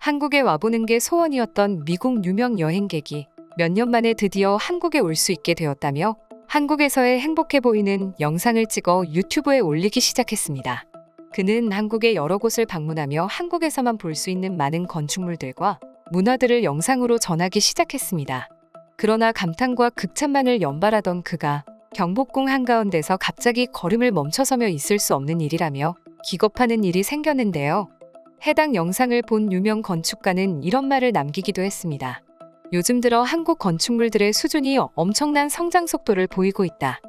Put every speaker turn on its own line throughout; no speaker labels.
한국에 와보는 게 소원이었던 미국 유명 여행객이 몇 년 만에 드디어 한국에 올 수 있게 되었다며 한국에서의 행복해 보이는 영상을 찍어 유튜브에 올리기 시작했습니다. 그는 한국의 여러 곳을 방문하며 한국에서만 볼 수 있는 많은 건축물들과 문화들을 영상으로 전하기 시작했습니다. 그러나 감탄과 극찬만을 연발하던 그가 경복궁 한가운데서 갑자기 걸음을 멈춰서며 있을 수 없는 일이라며 기겁하는 일이 생겼는데요. 해당 영상을 본 유명 건축가는 이런 말을 남기기도 했습니다. 요즘 들어 한국 건축물들의 수준이 엄청난 성장 속도를 보이고 있다.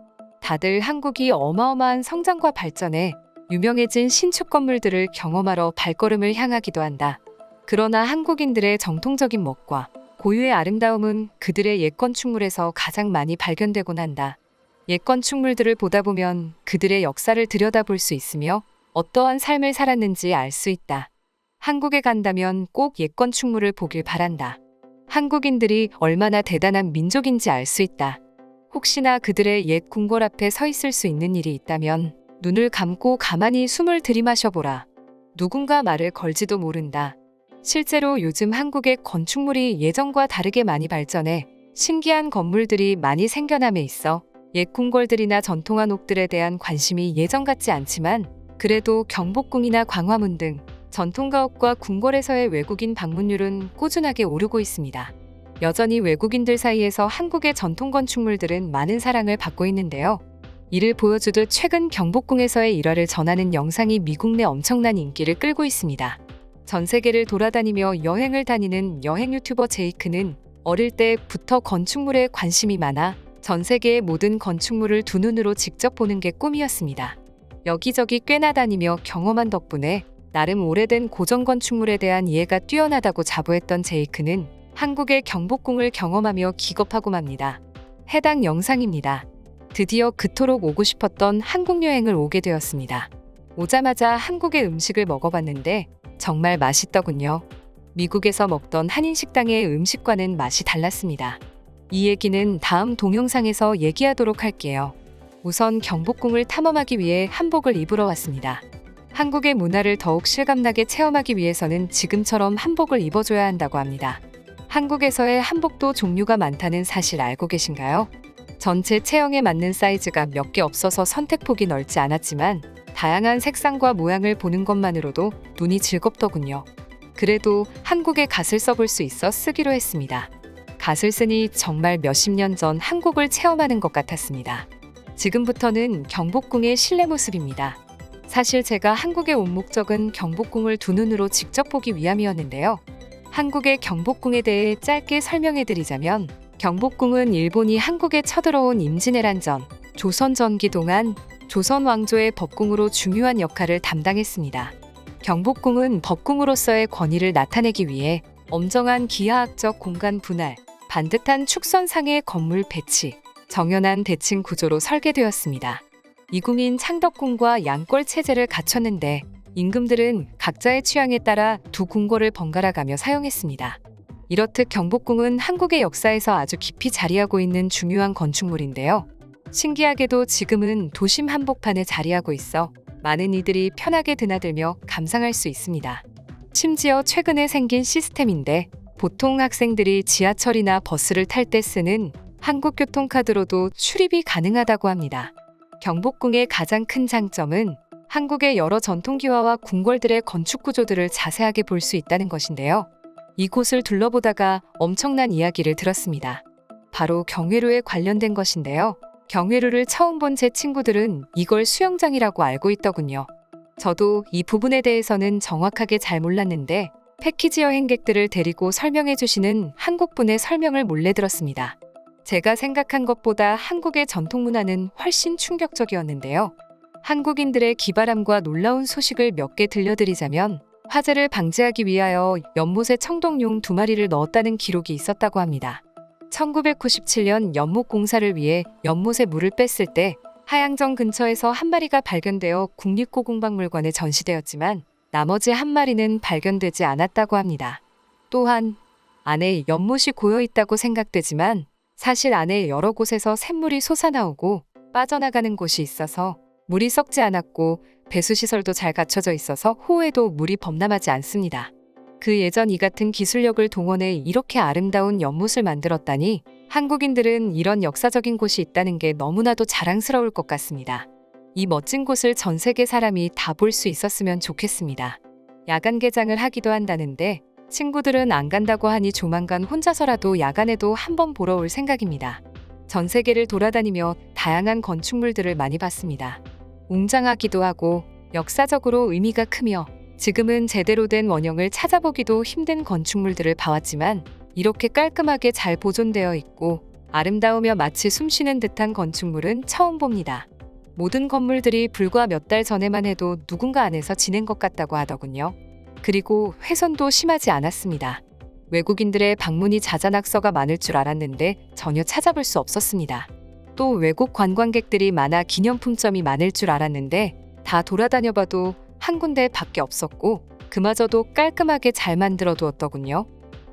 다들 한국이 어마어마한 성장과 발전에 유명해진 신축 건물들을 경험하러 발걸음을 향하기도 한다. 그러나 한국인들의 정통적인 멋과 고유의 아름다움은 그들의 옛 건축물에서 가장 많이 발견되곤 한다. 옛 건축물들을 보다 보면 그들의 역사를 들여다볼 수 있으며 어떠한 삶을 살았는지 알 수 있다. 한국에 간다면 꼭옛 건축물을 보길 바란다. 한국인들이 얼마나 대단한 민족인지 알 수 있다. 혹시나 그들의 옛 궁궐 앞에 서 있을 수 있는 일이 있다면 눈을 감고 가만히 숨을 들이마셔보라. 누군가 말을 걸지도 모른다. 실제로 요즘 한국의 건축물이 예전과 다르게 많이 발전해 신기한 건물들이 많이 생겨남에 있어 옛 궁궐들이나 전통한 옥들에 대한 관심이 예전 같지 않지만 그래도 경복궁이나 광화문 등 전통가옥과 궁궐에서의 외국인 방문율은 꾸준하게 오르고 있습니다. 여전히 외국인들 사이에서 한국의 전통 건축물들은 많은 사랑을 받고 있는데요. 이를 보여주듯 최근 경복궁에서의 일화를 전하는 영상이 미국 내 엄청난 인기를 끌고 있습니다. 전 세계를 돌아다니며 여행을 다니는 여행 유튜버 제이크는 어릴 때부터 건축물에 관심이 많아 전 세계의 모든 건축물을 두 눈으로 직접 보는 게 꿈이었습니다. 여기저기 꽤나 다니며 경험한 덕분에 나름 오래된 고전 건축물에 대한 이해가 뛰어나다고 자부했던 제이크는 한국의 경복궁을 경험하며 기겁하고 맙니다. 해당 영상입니다. 드디어 그토록 오고 싶었던 한국 여행을 오게 되었습니다. 오자마자 한국의 음식을 먹어봤는데 정말 맛있더군요. 미국에서 먹던 한인 식당의 음식과는 맛이 달랐습니다. 이 얘기는 다음 동영상에서 얘기하도록 할게요. 우선 경복궁을 탐험하기 위해 한복을 입으러 왔습니다. 한국의 문화를 더욱 실감나게 체험하기 위해서는 지금처럼 한복을 입어줘야 한다고 합니다. 한국에서의 한복도 종류가 많다는 사실 알고 계신가요? 전체 체형에 맞는 사이즈가 몇 개 없어서 선택폭이 넓지 않았지만 다양한 색상과 모양을 보는 것만으로도 눈이 즐겁더군요. 그래도 한국에 갓을 써볼 수 있어 쓰기로 했습니다. 갓을 쓰니 정말 몇십 년 전 한국을 체험하는 것 같았습니다. 지금부터는 경복궁의 실내 모습입니다. 사실 제가 한국에 온 목적은 경복궁을 두 눈으로 직접 보기 위함이었는데요. 한국의 경복궁에 대해 짧게 설명해 드리자면 경복궁은 일본이 한국에 쳐들어온 임진왜란 전 조선 전기 동안 조선 왕조의 법궁으로 중요한 역할을 담당했습니다. 경복궁은 법궁으로서의 권위를 나타내기 위해 엄정한 기하학적 공간 분할, 반듯한 축선상의 건물 배치, 정연한 대칭 구조로 설계되었습니다. 이궁인 창덕궁과 양골 체제를 갖췄는데 임금들은 각자의 취향에 따라 두 궁궐을 번갈아 가며 사용했습니다. 이렇듯 경복궁은 한국의 역사에서 아주 깊이 자리하고 있는 중요한 건축물인데요. 신기하게도 지금은 도심 한복판에 자리하고 있어 많은 이들이 편하게 드나들며 감상할 수 있습니다. 심지어 최근에 생긴 시스템인데 보통 학생들이 지하철이나 버스를 탈 때 쓰는 한국교통카드로도 출입이 가능하다고 합니다. 경복궁의 가장 큰 장점은 한국의 여러 전통기와와 궁궐들의 건축 구조들을 자세하게 볼 수 있다는 것인데요. 이곳을 둘러보다가 엄청난 이야기를 들었습니다. 바로 경회로에 관련된 것인데요. 경회로를 처음 본 제 친구들은 이걸 수영장이라고 알고 있더군요. 저도 이 부분에 대해서는 정확하게 잘 몰랐는데 패키지 여행객들을 데리고 설명해 주시는 한국분의 설명을 몰래 들었습니다. 제가 생각한 것보다 한국의 전통 문화는 훨씬 충격적이었는데요. 한국인들의 기발함과 놀라운 소식을 몇 개 들려드리자면 화재를 방지하기 위하여 연못에 청동용 두 마리를 넣었다는 기록이 있었다고 합니다. 1997년 연못 공사를 위해 연못에 물을 뺐을 때 하양정 근처에서 한 마리가 발견되어 국립고궁박물관에 전시되었지만 나머지 한 마리는 발견되지 않았다고 합니다. 또한 안에 연못이 고여 있다고 생각되지만 사실 안에 여러 곳에서 샘물이 솟아나오고 빠져나가는 곳이 있어서 물이 썩지 않았고 배수 시설도 잘 갖춰져 있어서 호우에도 물이 범람하지 않습니다. 그 예전 이 같은 기술력을 동원해 이렇게 아름다운 연못을 만들었다니 한국인들은 이런 역사적인 곳이 있다는 게 너무나도 자랑스러울 것 같습니다. 이 멋진 곳을 전 세계 사람이 다 볼 수 있었으면 좋겠습니다. 야간 개장을 하기도 한다는데 친구들은 안 간다고 하니 조만간 혼자서라도 야간에도 한번 보러 올 생각입니다. 전 세계를 돌아다니며 다양한 건축물들을 많이 봤습니다. 웅장하기도 하고 역사적으로 의미가 크며 지금은 제대로 된 원형을 찾아보기도 힘든 건축물들을 봐왔지만 이렇게 깔끔하게 잘 보존되어 있고 아름다우며 마치 숨쉬는 듯한 건축물은 처음 봅니다. 모든 건물들이 불과 몇 달 전에만 해도 누군가 안에서 지낸 것 같다고 하더군요. 그리고 훼손도 심하지 않았습니다. 외국인들의 방문이 자자낙서가 많을 줄 알았는데 전혀 찾아볼 수 없었습니다. 또 외국 관광객들이 많아 기념품점이 많을 줄 알았는데 다 돌아다녀 봐도 한 군데 밖에 없었고 그마저도 깔끔하게 잘 만들어 두었더군요.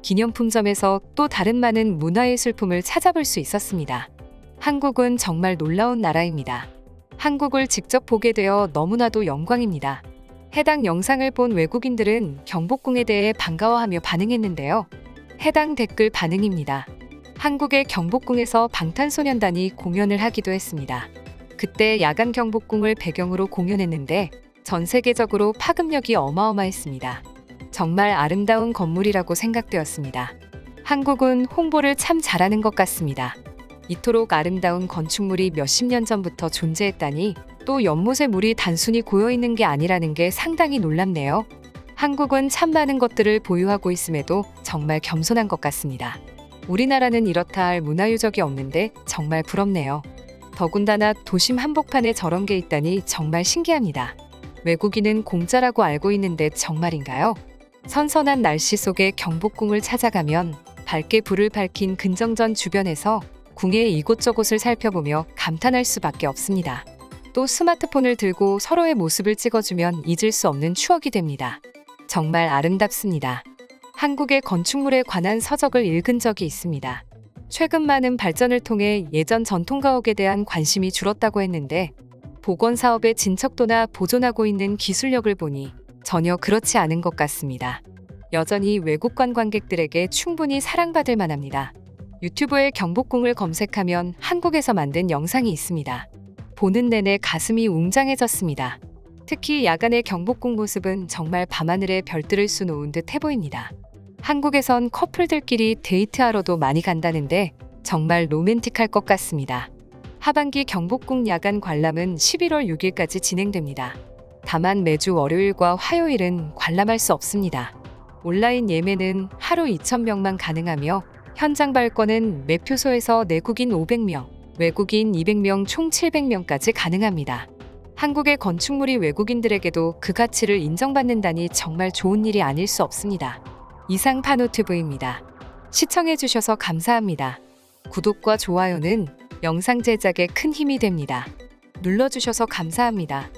기념품점에서 또 다른 많은 문화예술품을 찾아볼 수 있었습니다. 한국은 정말 놀라운 나라입니다. 한국을 직접 보게 되어 너무나도 영광입니다. 해당 영상을 본 외국인들은 경복궁에 대해 반가워하며 반응했는데요. 해당 댓글 반응입니다. 한국의 경복궁에서 방탄소년단이 공연을 하기도 했습니다. 그때 야간 경복궁을 배경으로 공연했는데 전 세계적으로 파급력이 어마어마했습니다. 정말 아름다운 건물이라고 생각되었습니다. 한국은 홍보를 참 잘하는 것 같습니다. 이토록 아름다운 건축물이 몇십 년 전부터 존재했다니 또 연못의 물이 단순히 고여 있는 게 아니라는 게 상당히 놀랍네요. 한국은 참 많은 것들을 보유하고 있음에도 정말 겸손한 것 같습니다. 우리나라는 이렇다 할 문화유적이 없는데 정말 부럽네요. 더군다나 도심 한복판에 저런 게 있다니 정말 신기합니다. 외국인은 공짜라고 알고 있는데 정말인가요? 선선한 날씨 속에 경복궁을 찾아가면 밝게 불을 밝힌 근정전 주변에서 궁의 이곳저곳을 살펴보며 감탄할 수밖에 없습니다. 또 스마트폰을 들고 서로의 모습을 찍어주면 잊을 수 없는 추억이 됩니다. 정말 아름답습니다. 한국의 건축물에 관한 서적을 읽은 적이 있습니다. 최근 많은 발전을 통해 예전 전통 가옥에 대한 관심이 줄었다고 했는데 복원 사업의 진척도나 보존하고 있는 기술력을 보니 전혀 그렇지 않은 것 같습니다. 여전히 외국 관광객들에게 충분히 사랑받을 만합니다. 유튜브에 경복궁을 검색하면 한국에서 만든 영상이 있습니다. 보는 내내 가슴이 웅장해졌습니다. 특히 야간의 경복궁 모습은 정말 밤하늘에 별들을 쏘놓은 듯 해 보입니다. 한국에선 커플들끼리 데이트하러도 많이 간다는데 정말 로맨틱할 것 같습니다. 하반기 경복궁 야간 관람은 11월 6일까지 진행됩니다. 다만 매주 월요일과 화요일은 관람할 수 없습니다. 온라인 예매는 하루 2,000명만 가능하며 현장 발권은 매표소에서 내국인 500명, 외국인 200명 총 700명까지 가능합니다. 한국의 건축물이 외국인들에게도 그 가치를 인정받는다니 정말 좋은 일이 아닐 수 없습니다. 이상 파노튜브입니다. 시청해주셔서 감사합니다. 구독과 좋아요는 영상 제작에 큰 힘이 됩니다. 눌러주셔서 감사합니다.